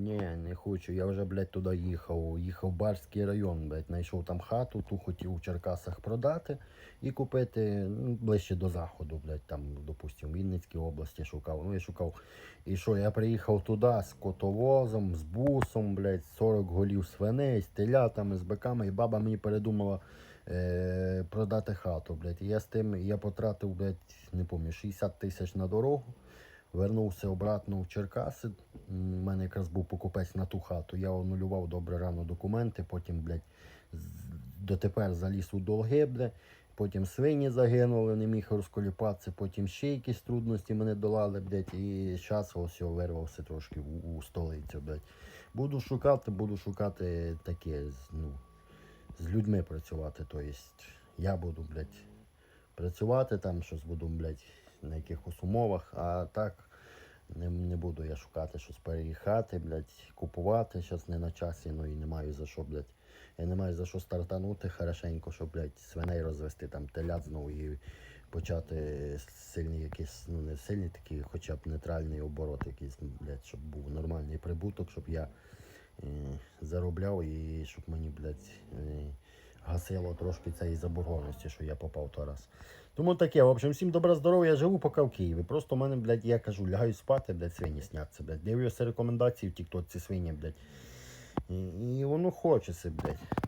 Ні, не хочу. Я вже, блядь, туди їхав. Їхав в Барський район, блядь, знайшов там хату, ту хотів у Черкасах продати і купити ну, ближче до заходу, блядь, там, допустимо, в Вінницькій області шукав. Ну, я шукав. І що, я приїхав туди з котовозом, з бусом, блядь, 40 голів свиней, з телятами, з биками, і баба мені передумала е, продати хату, блядь. І я з тим, я потратив, блядь, не пам'ятаю, 60 тисяч на дорогу. Вернувся обратно в Черкаси. У мене якраз був покупець на ту хату. Я онулював добре рано документи, потім, блядь, дотепер заліз у долги, блядь. Потім свині загинули, не міг розколіпатися, потім ще якісь трудності мене долали, блядь, і зараз ось вирвався трошки у, у столицю, блядь. Буду шукати, буду шукати таке, ну, з людьми працювати. Тобто я буду, блядь, працювати там, щось буду, блядь, на якихось умовах, а так не, не буду я шукати щось переїхати, блядь, купувати. Зараз не на часі, ну і не маю за що, блядь. Я не маю за що стартанути хорошенько, щоб, блядь, свиней розвести, там, телят знову і почати сильний якийсь, ну не сильний такий, хоча б нейтральний оборот якийсь, блядь, щоб був нормальний прибуток, щоб я е, заробляв і щоб мені, блядь, е, гасило трошки цієї заборгованості, що я попав то раз. Тому таке, в общем, всім добра здоров'я, я живу поки в Києві. Просто в мене, блядь, я кажу, лягаю спати, блядь, свині сняться, блядь. Дивлюся рекомендації в тіктоці ці свині, блядь. І, і воно хочеться, блядь.